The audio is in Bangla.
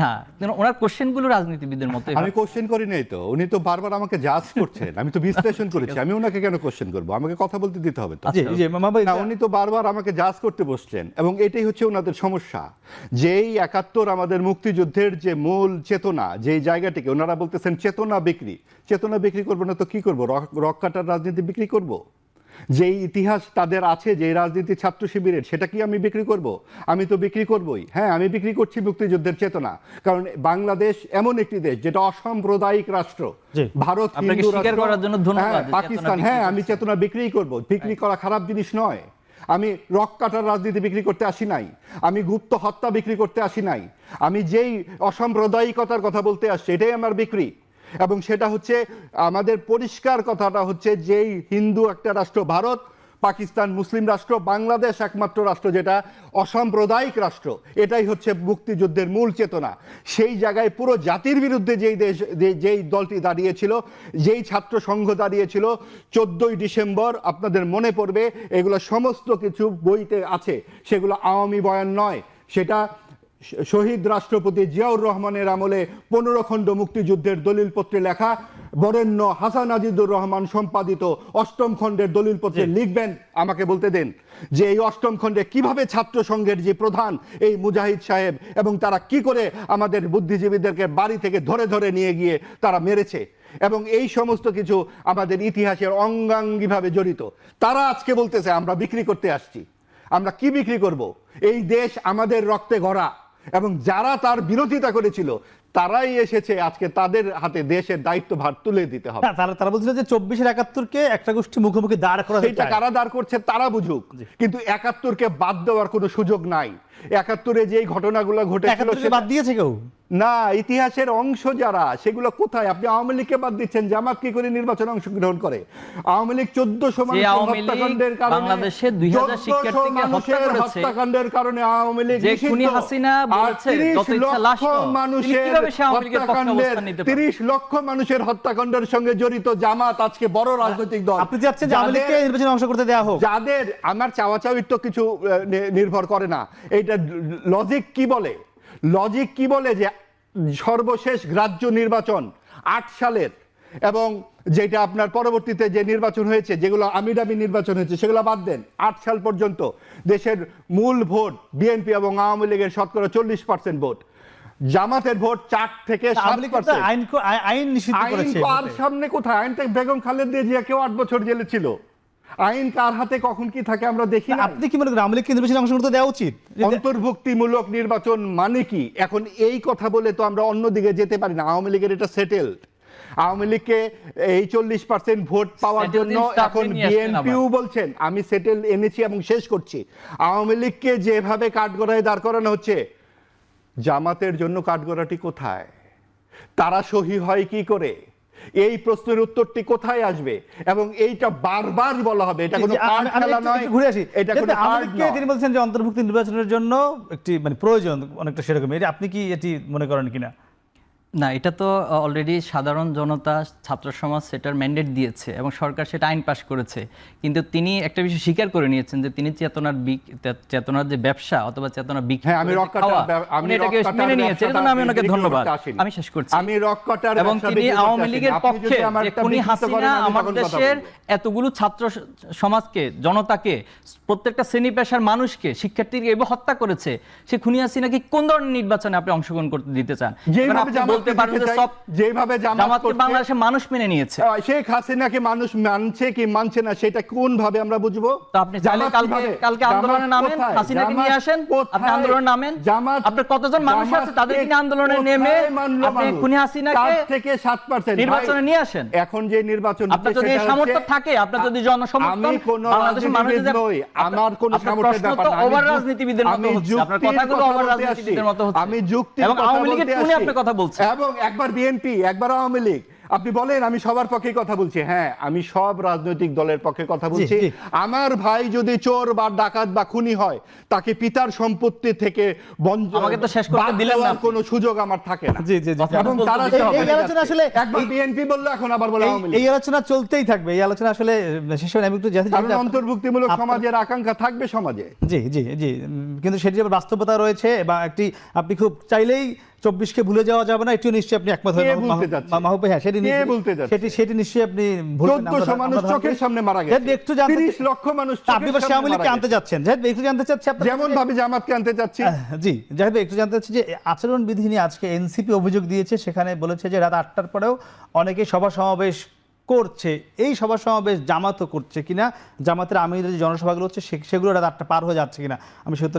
হ্যাঁ ওনার কোশ্চেনগুলো মতো আমি কোশ্চেন করি নাই তো উনি তো বারবার আমাকে জাজ করছেন আমি তো বিশ্লেষণ করেছি আমি ওনাকে কেন কোশ্চেন করব? আমাকে কথা বলতে দিতে হবে তো। জি জি মামা ভাই না উনি তো বারবার আমাকে জাজ করতে বসছেন এবং এটাই হচ্ছে ওনাদের সমস্যা। যেই একাত্তর আমাদের মুক্তিযুদ্ধের যে মূল চেতনা যেই জায়গাটিকে ওনারা বলতেছেন চেতনা বিক্রি। চেতনা বিক্রি করব না তো কি করব? রক কাটার রাজনীতি বিক্রি করব। যেই ইতিহাস তাদের আছে যে রাজনীতি ছাত্র শিবিরের সেটা কি আমি বিক্রি করব? আমি তো বিক্রি করবই। হ্যাঁ আমি বিক্রি করছি মুক্তিযুদ্ধের চেতনা। কারণ বাংলাদেশ এমন একটি দেশ যেটা অসাম্প্রদায়িক রাষ্ট্র। ভারত হ্যাঁ, পাকিস্তান হ্যাঁ আমি চেতনা বিক্রি করব। বিক্রি করা খারাপ জিনিস নয়। আমি রক কাটার রাজনীতি বিক্রি করতে আসি নাই। আমি গুপ্ত হত্যা বিক্রি করতে আসি নাই। আমি যেই অসাম্প্রদায়িকতার কথা বলতে আসছি এটাই আমার বিক্রি। এবং সেটা হচ্ছে আমাদের পরিষ্কার কথাটা হচ্ছে যেই হিন্দু একটা রাষ্ট্র, ভারত, পাকিস্তান মুসলিম রাষ্ট্র, বাংলাদেশ একমাত্র রাষ্ট্র যেটা অসাম্প্রদায়িক রাষ্ট্র। এটাই হচ্ছে মুক্তিযুদ্ধের মূল চেতনা। সেই জায়গায় পুরো জাতির বিরুদ্ধে যেই দেশ যেই দলটি দাঁড়িয়েছিল, যেই ছাত্র সংঘ দাঁড়িয়েছিল, চোদ্দই ডিসেম্বর আপনাদের মনে পড়বে, এগুলো সমস্ত কিছু বইতে আছে। সেগুলো আওয়ামী বয়ান নয়। সেটা শহীদ রাষ্ট্রপতি জিয়াউর রহমানের আমলে পনেরো খণ্ড মুক্তিযুদ্ধের দলিলপত্রে লেখা বরেণ্য হাসান আজিদুর রহমান সম্পাদিত অষ্টম খণ্ডের দলিলপত্রে লিখবেন আমাকে বলতে দেন যে এই অষ্টম খণ্ডে কীভাবে ছাত্র সংঘের যে প্রধান এই মুজাহিদ সাহেব এবং তারা কি করে আমাদের বুদ্ধিজীবীদেরকে বাড়ি থেকে ধরে ধরে নিয়ে গিয়ে তারা মেরেছে এবং এই সমস্ত কিছু আমাদের ইতিহাসের অঙ্গাঙ্গিভাবে জড়িত। তারা আজকে বলতেছে আমরা বিক্রি করতে আসছি। আমরা কি বিক্রি করব? এই দেশ আমাদের রক্তে গড়া। এবং যারা তার বিরোধিতা করেছিল তারাই এসেছে আজকে তাদের হাতে দেশের দায়িত্বভার তুলে দিতে হবে। তারা তারা বলছিল যে চব্বিশের একাত্তরকে একটা গোষ্ঠী মুখোমুখি দাঁড় করা সেইটা কারা দাঁড় করছে তারা বুঝুক। কিন্তু একাত্তরকে বাদ দেওয়ার কোনো সুযোগ নাই। একাত্তরে যেই ঘটনাগুলো ঘটেছিল সেটা- বাদ দিয়েছে কেউ? না ইতিহাসের অংশ যারা সেগুলো কোথায়? আপনি আওয়ামী লীগকে বাদ দিচ্ছেন জামাত কি করে নির্বাচনে অংশগ্রহণ করে? আওয়ামী লীগ চোদ্দশো যে হত্যাকাণ্ডের কারণে বাংলাদেশে 2000 শিক্ষার্থীকে হত্যা মানুষের হত্যাকাণ্ডের কারণে আওয়ামী লীগ যে হাসিনা আর বলেছে, 30 যত ইচ্ছা লাশ লক্ষ নাও। তিনি মানুষের কীভাবে সে আওয়ামী লীগের পক্ষে হত্যাকাণ্ডের অবস্থান নিতে পারে? 30 লক্ষ মানুষের হত্যাকাণ্ডের সঙ্গে জড়িত জামাত আজকে বড় রাজনৈতিক দল। আপনি চাচ্ছেন আওয়ামী লীগকে নির্বাচনে অংশ করতে দেওয়া হোক। যাদের আমার চাওয়া চাওয়ির তো কিছু নির্ভর করে না। এইটা লজিক কি বলে? লজিক কি বলে যে সর্বশেষ গ্রাহ্য নির্বাচন আট সালের এবং যেটা আপনার পরবর্তীতে যে নির্বাচন হয়েছে যেগুলো আমিডামি নির্বাচন হয়েছে সেগুলো বাদ দেন। আট সাল পর্যন্ত দেশের মূল ভোট বিএনপি এবং আওয়ামী লীগের শতকরা চল্লিশ পার্সেন্ট ভোট। জামাতের ভোট চার থেকে তো আইন আইন নিষিদ্ধ করেছে কার সামনে কোথায়? আইন তো বেগম খালেদা জিয়া কেউ আট বছর জেলে ছিল। আইন কার হাতে কখন কি থাকে আমরা দেখি না আপনি কি মনে করেন আওয়ামী লীগকে নির্বাচনে অংশ করতে দেওয়া উচিত? অন্তর্ভুক্তিমূলক নির্বাচন মানে কি? এখন এই কথা বলে তো আমরা অন্যদিকে যেতে পারি না। আওয়ামী লীগের এটা সেটেলড আওয়ামী লীগকে এই চল্লিশ পার্সেন্ট ভোট পাওয়ার জন্য এখন বিএনপিও বলছেন আমি সেটেল এনেছি এবং শেষ করছি। আওয়ামী লীগকে যেভাবে কাঠগড়ায় দাঁড় করানো হচ্ছে জামাতের জন্য কাঠগড়াটি কোথায়? তারা সহি হয় কি করে? এই প্রশ্নের উত্তরটি কোথায় আসবে? এবং এইটা বারবার বলা হবে। এটা কোনো খেলা নয়। ঘুরে আসি। এটা কোনো তিনি বলছেন যে অন্তর্ভুক্তি নির্বাচনের জন্য একটি মানে প্রয়োজন অনেকটা সেরকম এটা আপনি কি এটি মনে করেন কিনা? না এটা তো অলরেডি সাধারণ জনতা ছাত্র সমাজ সেটার ম্যান্ডেট দিয়েছে এবং সরকার সেটা আইন পাশ করেছে। কিন্তু তিনি একটা বিষয় স্বীকার করে নিয়েছেন যে তিনি চেতনার বিক- চেতনার যে ব্যবসা অথবা চেতনা বিক্রি হ্যাঁ, আমি এটাকে মেনে নিয়েছে এই জন্য আমি ওনাকে ধন্যবাদ। আমি শেষ করছি। আমি রক এবং তিনি আওয়ামী লীগের পক্ষে খুনি হাসিনা আমার দেশের এতগুলো ছাত্র সমাজকে জনতাকে প্রত্যেকটা শ্রেণি পেশার মানুষকে শিক্ষার্থীকে এভাবে হত্যা করেছে সে খুনি হাসিনাকে কোন ধরনের নির্বাচনে আপনি অংশগ্রহণ করতে দিতে চান? বলতে পারেন যে সব যেভাবে জামাত বাংলাদেশের মানুষ মেনে নিয়েছে। শেখ হাসিনাকে মানুষ মানছে কি মানছে না সেটা কোন ভাবে আমরা বুঝব? তো আপনি চাইলে কালকে কালকে আন্দোলনে নামেন? হাসিনাকে নিয়ে আসেন আপনি আন্দোলনে নামেন। আপনার কতজন মানুষ আছে তাদেরকে নিয়ে আন্দোলনে নেমে? আপনি মানুষ? খুনি হাসিনাকে থেকে সাত পার্সেন্ট নির্বাচনে নিয়ে আসেন। এখন যে নির্বাচন আপনার যদি সামর্থ্য থাকে আপনার যদি জনসমর্থন বাংলাদেশের মানুষ যদি- আমার কোন সামর্থ্যের ব্যাপার না। আমি ওভার রাজনীতিবিদের মতো হচ্ছে। আপনার কথাগুলো ওভার রাজনীতিবিদের মতো হচ্ছে। আমি যুক্তির এবং আওয়ামী লীগের খুনি। আপনি কথা বলছেন। এবং একবার বিএনপি একবার আওয়ামী লীগ। আপনি বলেন আমি সবার পক্ষে কথা বলছি। হ্যাঁ আমি সব রাজনৈতিক দলের পক্ষে কথা বলছি। আমার ভাই যদি চোর বা ডাকাত বা খুনি হয় তাকে পিতার সম্পত্তি থেকে আমাকে তো শেষ করতে দিলেন না কোনো সুযোগ আমার থাকে না। জি জি জি এবং তারা। এই আলোচনা আসলে একবার বিএনপি বলল এখন আবার বলে এই- আওয়ামী এই আলোচনা চলতেই থাকবে। এই আলোচনা আসলে শেষ আমি একটু জানতে চাই অন্তর্ভুক্তিমূলক সমাজের আকাঙ্ক্ষা থাকবে সমাজে। জি জি জি। কিন্তু সেটি আবার বাস্তবতা রয়েছে বা একটি আপনি খুব চাইলেই চব্বিশকে ভুলে যাওয়া যাবে না এটিও নিশ্চয়ই আপনি একমত? মাহবুব হ্যাঁ সেটি সেটি সেটি নিশ্চয়ই আপনি চোদ্দশো মানুষ চোখের সামনে মারা গেছে। একটু জানতে তিরিশ লক্ষ মানুষ আপনি বা শ্যামলী আনতে যাচ্ছেন। জাহিদ একটু জানতে চাচ্ছি যেমন ভাবে জামাতকে আনতে চাচ্ছি জি জাহিদ একটু জানতে চাচ্ছি যে আচরণ বিধি নিয়ে আজকে এনসিপি অভিযোগ দিয়েছে সেখানে বলেছে যে রাত আটটার পরেও অনেকে সভা সমাবেশ করছে, এই সভা সমাবেশ জামাতও করছে কিনা? জামাতের আমিরের যে জনসভাগুলো হচ্ছে সেগুলো রাত আটটা পার হয়ে যাচ্ছে কিনা? আমি সত্য